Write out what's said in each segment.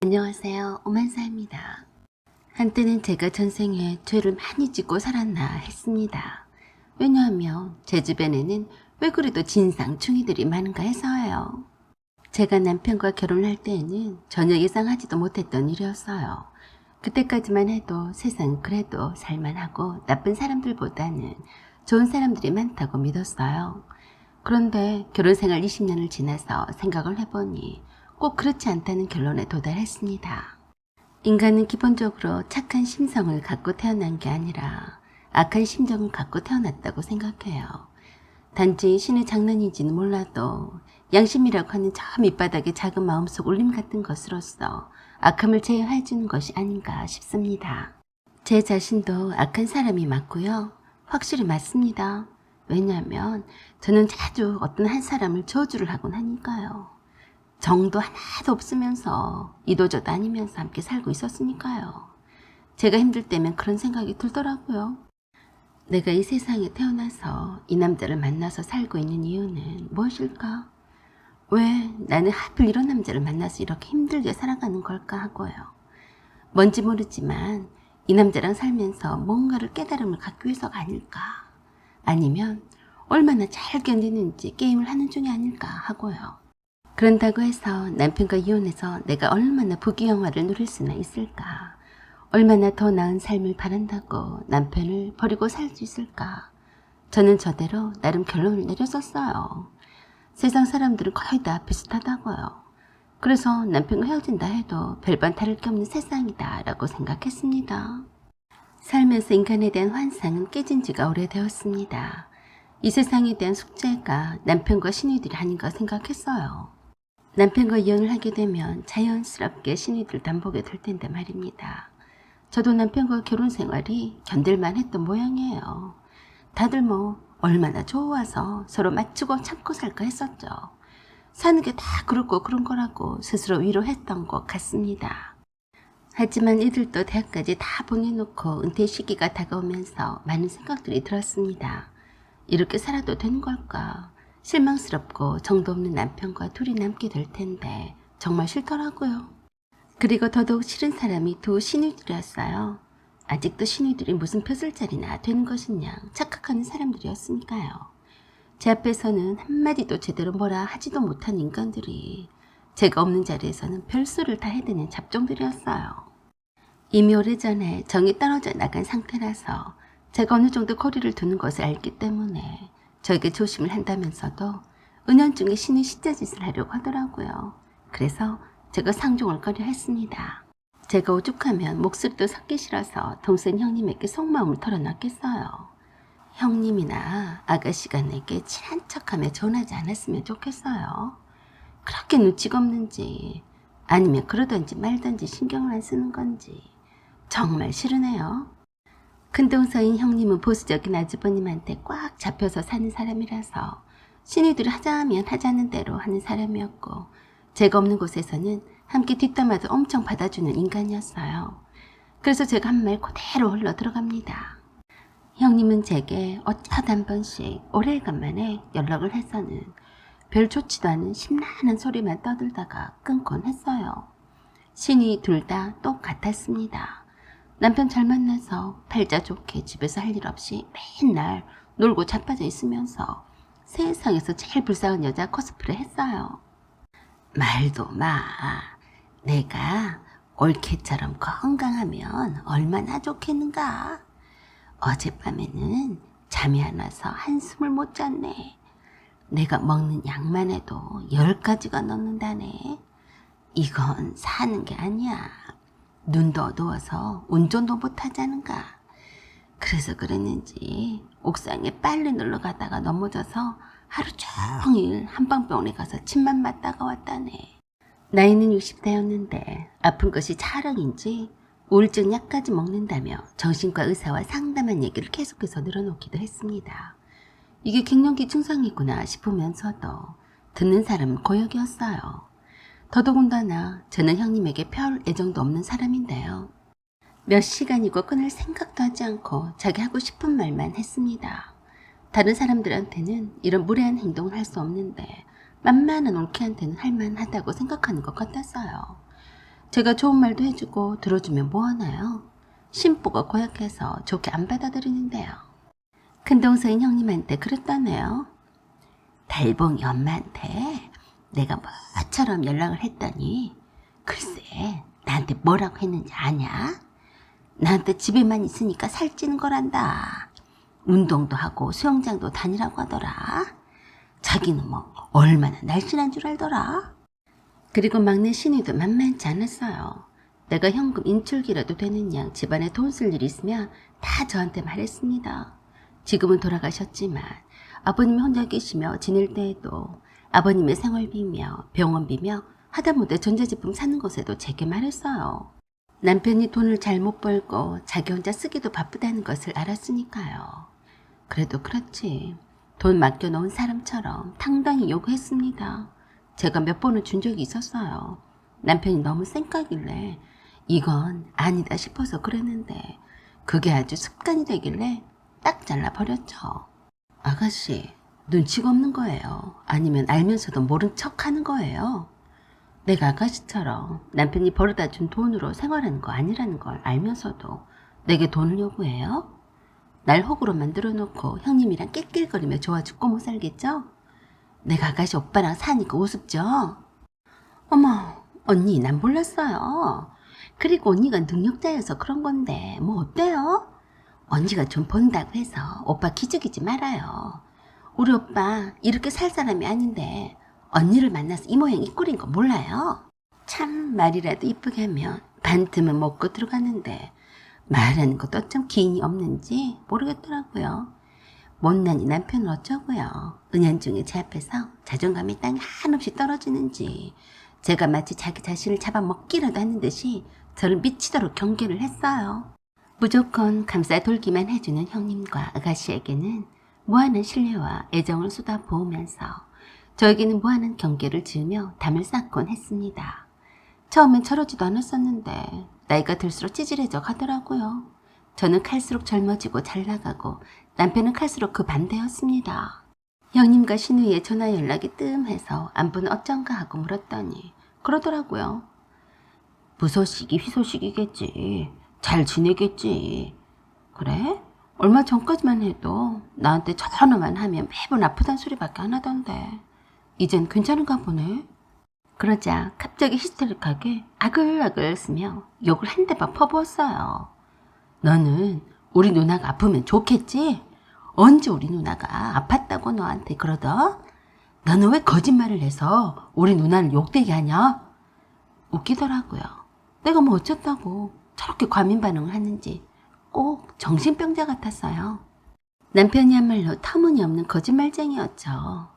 안녕하세요. 오만사입니다. 한때는 제가 전생에 죄를 많이 짓고 살았나 했습니다. 왜냐하면 제 주변에는 왜 그래도 진상충이들이 많은가 해서예요. 제가 남편과 결혼할 때에는 전혀 예상하지도 못했던 일이었어요. 그때까지만 해도 세상은 그래도 살만하고 나쁜 사람들보다는 좋은 사람들이 많다고 믿었어요. 그런데 결혼 생활 20년을 지나서 생각을 해보니 꼭 그렇지 않다는 결론에 도달했습니다. 인간은 기본적으로 착한 심성을 갖고 태어난 게 아니라 악한 심정을 갖고 태어났다고 생각해요. 단지 신의 장난인지는 몰라도 양심이라고 하는 저 밑바닥의 작은 마음속 울림 같은 것으로서 악함을 제어해 주는 것이 아닌가 싶습니다. 제 자신도 악한 사람이 맞고요. 확실히 맞습니다. 왜냐하면 저는 자주 어떤 한 사람을 저주를 하곤 하니까요. 정도 하나도 없으면서 이도저도 아니면서 함께 살고 있었으니까요. 제가 힘들 때면 그런 생각이 들더라고요. 내가 이 세상에 태어나서 이 남자를 만나서 살고 있는 이유는 무엇일까? 왜 나는 하필 이런 남자를 만나서 이렇게 힘들게 살아가는 걸까 하고요. 뭔지 모르지만 이 남자랑 살면서 뭔가를 깨달음을 갖기 위해서가 아닐까. 아니면 얼마나 잘 견디는지 게임을 하는 중이 아닐까 하고요. 그런다고 해서 남편과 이혼해서 내가 얼마나 부귀 영화를 누릴 수나 있을까? 얼마나 더 나은 삶을 바란다고 남편을 버리고 살 수 있을까? 저는 저대로 나름 결론을 내렸었어요. 세상 사람들은 거의 다 비슷하다고요. 그래서 남편과 헤어진다 해도 별반 다를 게 없는 세상이다 라고 생각했습니다. 살면서 인간에 대한 환상은 깨진 지가 오래되었습니다. 이 세상에 대한 숙제가 남편과 신이들이 아닌가 생각했어요. 남편과 이혼을 하게 되면 자연스럽게 신이들 담보게 될 텐데 말입니다. 저도 남편과 결혼 생활이 견딜만 했던 모양이에요. 다들 뭐 얼마나 좋아서 서로 맞추고 참고 살까 했었죠. 사는 게 다 그렇고 그런 거라고 스스로 위로했던 것 같습니다. 하지만 이들도 대학까지 다 보내놓고 은퇴 시기가 다가오면서 많은 생각들이 들었습니다. 이렇게 살아도 되는 걸까? 실망스럽고 정도 없는 남편과 둘이 남게 될 텐데 정말 싫더라고요. 그리고 더더욱 싫은 사람이 두 신우들이었어요. 아직도 신우들이 무슨 벼슬자리나 되는 것이냐 착각하는 사람들이었으니까요. 제 앞에서는 한마디도 제대로 뭐라 하지도 못한 인간들이 제가 없는 자리에서는 별소를 다 해대는 잡종들이었어요. 이미 오래전에 정이 떨어져 나간 상태라서 제가 어느 정도 거리를 두는 것을 알기 때문에 저에게 조심을 한다면서도 은연중에 신이 시자짓을 하려고 하더라고요. 그래서 제가 상종을 꺼려 했습니다. 제가 오죽하면 목소리도 섞기 싫어서 동생 형님에게 속마음을 털어놨겠어요. 형님이나 아가씨가 내게 친한 척하며 전하지 않았으면 좋겠어요. 그렇게 눈치가 없는지 아니면 그러던지 말던지 신경을 안 쓰는 건지 정말 싫으네요. 큰동서인 형님은 보수적인 아주버님한테 꽉 잡혀서 사는 사람이라서 신이들이 하자면 하자는 대로 하는 사람이었고 제가 없는 곳에서는 함께 뒷담화도 엄청 받아주는 인간이었어요. 그래서 제가 한 말 그대로 흘러 들어갑니다. 형님은 제게 어쩌다 한 번씩 오래간만에 연락을 해서는 별 좋지도 않은 심란한 소리만 떠들다가 끊곤 했어요. 신이 둘 다 똑같았습니다. 남편 잘 만나서 팔자 좋게 집에서 할 일 없이 맨날 놀고 자빠져 있으면서 세상에서 제일 불쌍한 여자 코스프레 했어요. 말도 마. 내가 올케처럼 건강하면 얼마나 좋겠는가. 어젯밤에는 잠이 안 와서 한숨을 못 잤네. 내가 먹는 약만 해도 열 가지가 넘는다네. 이건 사는 게 아니야. 눈도 어두워서 운전도 못 하자는가. 그래서 그랬는지 옥상에 빨래 놀러 가다가 넘어져서 하루 종일 한방병원에 가서 침만 맞다가 왔다네. 나이는 60대였는데 아픈 것이 차량인지 우울증 약까지 먹는다며 정신과 의사와 상담한 얘기를 계속해서 늘어놓기도 했습니다. 이게 갱년기 증상이구나 싶으면서도 듣는 사람은 고역이었어요. 더더군다나 저는 형님에게 별 애정도 없는 사람인데요. 몇 시간이고 끊을 생각도 하지 않고 자기 하고 싶은 말만 했습니다. 다른 사람들한테는 이런 무례한 행동을 할 수 없는데 만만한 올케한테는 할만하다고 생각하는 것 같았어요. 제가 좋은 말도 해주고 들어주면 뭐하나요? 심보가 고약해서 좋게 안 받아들이는데요. 큰 동생 형님한테 그랬다네요. 달봉이 엄마한테 내가 뭐처럼 연락을 했더니 글쎄 나한테 뭐라고 했는지 아냐? 나한테 집에만 있으니까 살찌는 거란다. 운동도 하고 수영장도 다니라고 하더라. 자기는 뭐 얼마나 날씬한 줄 알더라. 그리고 막내 신이도 만만치 않았어요. 내가 현금 인출기라도 되는 양 집안에 돈 쓸일 있으면 다 저한테 말했습니다. 지금은 돌아가셨지만 아버님이 혼자 계시며 지낼 때에도 아버님의 생활비며 병원비며 하다못해 전자제품 사는 것에도 제게 말했어요. 남편이 돈을 잘 못 벌고 자기 혼자 쓰기도 바쁘다는 것을 알았으니까요. 그래도 그렇지. 돈 맡겨놓은 사람처럼 당당히 요구했습니다. 제가 몇 번을 준 적이 있었어요. 남편이 너무 쌩까길래 이건 아니다 싶어서 그랬는데 그게 아주 습관이 되길래 딱 잘라버렸죠. 아가씨, 눈치가 없는 거예요. 아니면 알면서도 모른 척 하는 거예요. 내가 아가씨처럼 남편이 벌어다 준 돈으로 생활하는 거 아니라는 걸 알면서도 내게 돈을 요구해요? 날 호구로 만들어 놓고 형님이랑 낄낄거리며 좋아 죽고 못 살겠죠? 내가 아가씨 오빠랑 사니까 우습죠? 어머, 언니 난 몰랐어요. 그리고 언니가 능력자여서 그런 건데 뭐 어때요? 언니가 좀 본다고 해서 오빠 기죽이지 말아요. 우리 오빠 이렇게 살 사람이 아닌데 언니를 만나서 이 모양 이 꼴인 거 몰라요? 참 말이라도 이쁘게 하면 반틈은 먹고 들어가는데 말하는 것도 어쩜 기인이 없는지 모르겠더라고요. 못난이 남편은 어쩌고요. 은연중에 제 앞에서 자존감이 땅에 한없이 떨어지는지 제가 마치 자기 자신을 잡아먹기라도 하는 듯이 저를 미치도록 경계를 했어요. 무조건 감싸 돌기만 해주는 형님과 아가씨에게는 무한한 신뢰와 애정을 쏟아 부으면서 저에게는 무한한 경계를 지으며 담을 쌓곤 했습니다. 처음엔 저러지도 않았었는데 나이가 들수록 찌질해져 가더라고요. 저는 칼수록 젊어지고 잘 나가고 남편은 칼수록 그 반대였습니다. 형님과 신우이의 전화 연락이 뜸해서 안부는 어쩐가 하고 물었더니 그러더라고요. 무소식이 희소식이겠지. 잘 지내겠지. 그래? 얼마 전까지만 해도 나한테 전화만 하면 매번 아프단 소리밖에 안 하던데. 이젠 괜찮은가 보네. 그러자 갑자기 히스테릭하게 아글아글 쓰며 욕을 한 대만 퍼부었어요. 너는 우리 누나가 아프면 좋겠지? 언제 우리 누나가 아팠다고 너한테 그러더? 너는 왜 거짓말을 해서 우리 누나를 욕되게 하냐? 웃기더라고요. 내가 뭐 어쨌다고 저렇게 과민 반응을 하는지 꼭 정신병자 같았어요. 남편이야말로 터무니없는 거짓말쟁이였죠.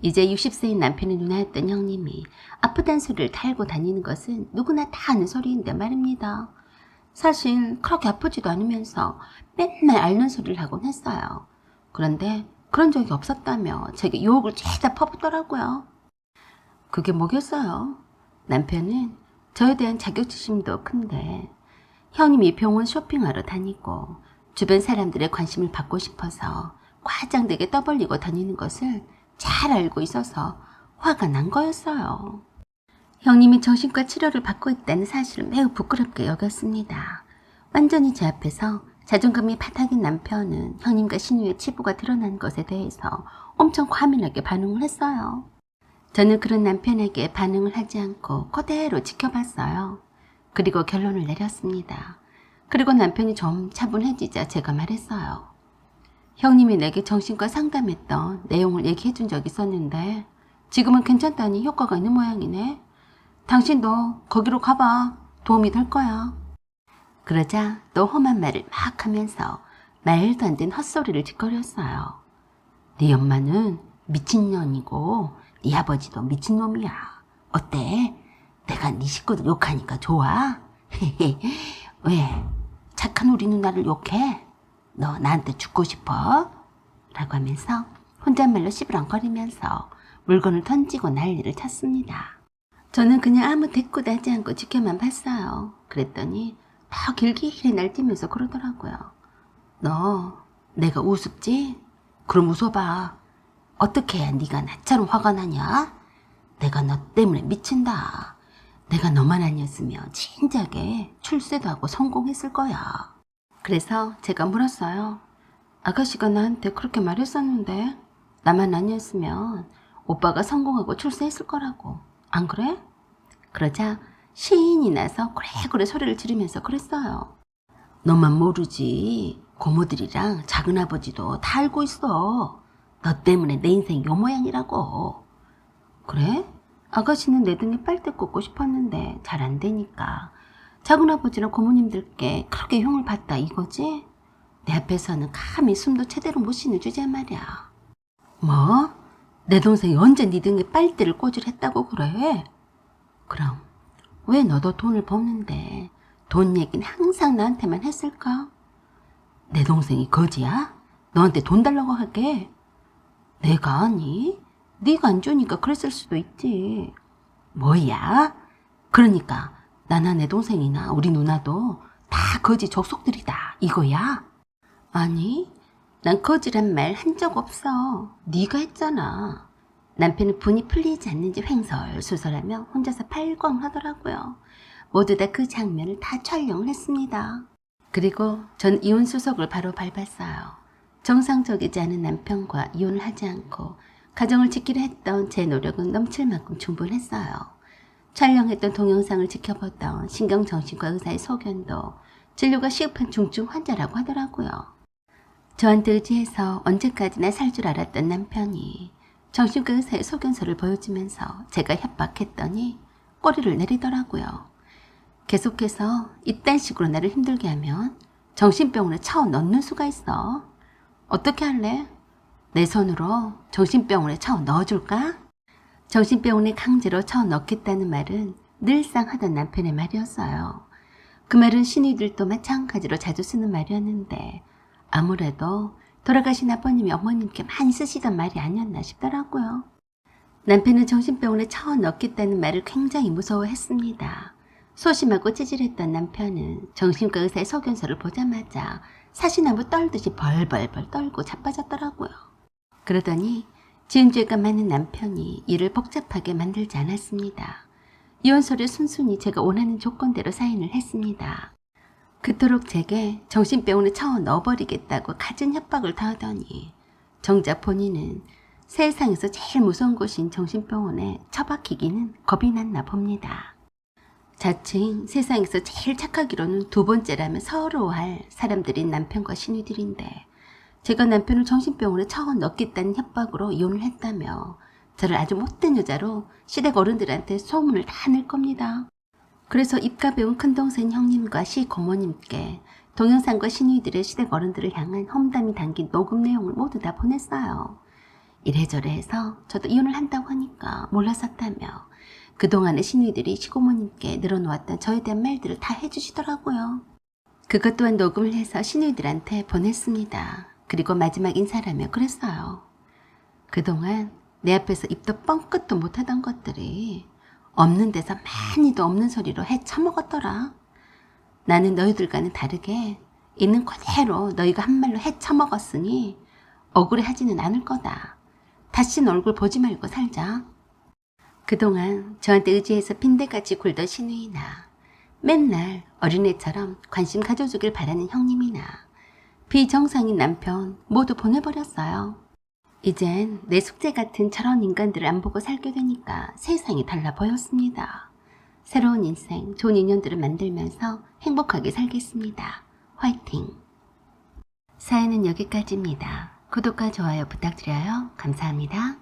이제 60세인 남편의 누나였던 형님이 아프단 소리를 달고 다니는 것은 누구나 다 아는 소리인데 말입니다. 사실 그렇게 아프지도 않으면서 맨날 앓는 소리를 하곤 했어요. 그런데 그런 적이 없었다며 제게 욕을 죄다 퍼붓더라고요. 그게 뭐겠어요? 남편은 저에 대한 자격지심도 큰데 형님이 병원 쇼핑하러 다니고 주변 사람들의 관심을 받고 싶어서 과장되게 떠벌리고 다니는 것을 잘 알고 있어서 화가 난 거였어요. 형님이 정신과 치료를 받고 있다는 사실을 매우 부끄럽게 여겼습니다. 완전히 제 앞에서 자존감이 바닥인 남편은 형님과 신우의 치부가 드러난 것에 대해서 엄청 과민하게 반응을 했어요. 저는 그런 남편에게 반응을 하지 않고 그대로 지켜봤어요. 그리고 결론을 내렸습니다. 그리고 남편이 좀 차분해지자 제가 말했어요. 형님이 내게 정신과 상담했던 내용을 얘기해 준 적이 있었는데 지금은 괜찮다니 효과가 있는 모양이네. 당신도 거기로 가봐. 도움이 될 거야. 그러자 또 험한 말을 막 하면서 말도 안 되는 헛소리를 짓거렸어요. 네 엄마는 미친년이고 네 아버지도 미친놈이야. 어때? 내가 네 식구들 욕하니까 좋아? 왜? 착한 우리 누나를 욕해? 너 나한테 죽고 싶어? 라고 하면서 혼잣말로 시부렁거리면서 물건을 던지고 난리를 쳤습니다. 저는 그냥 아무 대꾸도 하지 않고 지켜만 봤어요. 그랬더니 더 길게 날뛰면서 그러더라고요. 너 내가 우습지? 그럼 웃어봐. 어떻게 해야 네가 나처럼 화가 나냐? 내가 너 때문에 미친다. 내가 너만 아니었으면 진작에 출세도 하고 성공했을 거야. 그래서 제가 물었어요. 아가씨가 나한테 그렇게 말했었는데 나만 아니었으면 오빠가 성공하고 출세했을 거라고. 안 그래? 그러자 시인이 나서 그래그래 소리를 지르면서 그랬어요. 너만 모르지. 고모들이랑 작은아버지도 다 알고 있어. 너 때문에 내 인생 요 모양이라고. 그래? 아가씨는 내 등에 빨대 꽂고 싶었는데 잘 안 되니까 작은 아버지랑 고모님들께 그렇게 흉을 봤다 이거지? 내 앞에서는 감히 숨도 제대로 못 쉬는 주제 말이야. 뭐? 내 동생이 언제 네 등에 빨대를 꽂으려 했다고 그래? 그럼 왜 너도 돈을 버는데 돈 얘기는 항상 나한테만 했을까? 내 동생이 거지야? 너한테 돈 달라고 하게? 내가 아니? 네가 안 주니까 그랬을 수도 있지. 뭐야? 그러니까 나나 내 동생이나 우리 누나도 다 거지 족속들이다 이거야? 아니, 난 거지란 말 한 적 없어. 네가 했잖아. 남편은 분이 풀리지 않는지 횡설수설하며 혼자서 팔광하더라고요. 모두 다 그 장면을 다 촬영을 했습니다. 그리고 전 이혼 수속을 바로 밟았어요. 정상적이지 않은 남편과 이혼을 하지 않고 가정을 지키려 했던 제 노력은 넘칠 만큼 충분했어요. 촬영했던 동영상을 지켜봤던 신경정신과 의사의 소견도 진료가 시급한 중증 환자라고 하더라고요. 저한테 의지해서 언제까지나 살 줄 알았던 남편이 정신과 의사의 소견서를 보여주면서 제가 협박했더니 꼬리를 내리더라고요. 계속해서 이딴 식으로 나를 힘들게 하면 정신병원에 차워 넣는 수가 있어. 어떻게 할래? 내 손으로 정신병원에 차워 넣어줄까? 정신병원에 강제로 차워 넣겠다는 말은 늘상 하던 남편의 말이었어요. 그 말은 신우들도 마찬가지로 자주 쓰는 말이었는데 아무래도 돌아가신 아버님이 어머님께 많이 쓰시던 말이 아니었나 싶더라고요. 남편은 정신병원에 차워 넣겠다는 말을 굉장히 무서워했습니다. 소심하고 찌질했던 남편은 정신과 의사의 소견서를 보자마자 사시나무 떨듯이 벌벌벌 떨고 자빠졌더라고요. 그러더니 지은죄가 많은 남편이 일을 복잡하게 만들지 않았습니다. 이혼서를 순순히 제가 원하는 조건대로 사인을 했습니다. 그토록 제게 정신병원에 차워 넣어버리겠다고 갖은 협박을 다하더니 정작 본인은 세상에서 제일 무서운 곳인 정신병원에 처박히기는 겁이 났나 봅니다. 자칭 세상에서 제일 착하기로는 두 번째라면 서러워할 사람들인 남편과 신우들인데 제가 남편을 정신병원에 차원 넣겠다는 협박으로 이혼을 했다며 저를 아주 못된 여자로 시댁 어른들한테 소문을 다 낼 겁니다. 그래서 입가 배운 큰동생 형님과 시 고모님께 동영상과 신우이들의 시댁 어른들을 향한 험담이 담긴 녹음 내용을 모두 다 보냈어요. 이래저래 해서 저도 이혼을 한다고 하니까 몰랐었다며 그동안의 신우이들이 시고모님께 늘어놓았던 저에 대한 말들을 다 해주시더라고요. 그것 또한 녹음을 해서 신우이들한테 보냈습니다. 그리고 마지막 인사라며 그랬어요. 그동안 내 앞에서 입도 뻥끗도 못하던 것들이 없는 데서 많이도 없는 소리로 헤쳐먹었더라. 나는 너희들과는 다르게 있는 그대로 너희가 한 말로 헤쳐먹었으니 억울해하지는 않을 거다. 다시는 얼굴 보지 말고 살자. 그동안 저한테 의지해서 빈대같이 굴던 신우이나 맨날 어린애처럼 관심 가져주길 바라는 형님이나 비정상인 남편 모두 보내버렸어요. 이젠 내 숙제 같은 저런 인간들을 안 보고 살게 되니까 세상이 달라 보였습니다. 새로운 인생, 좋은 인연들을 만들면서 행복하게 살겠습니다. 화이팅! 사연은 여기까지입니다. 구독과 좋아요 부탁드려요. 감사합니다.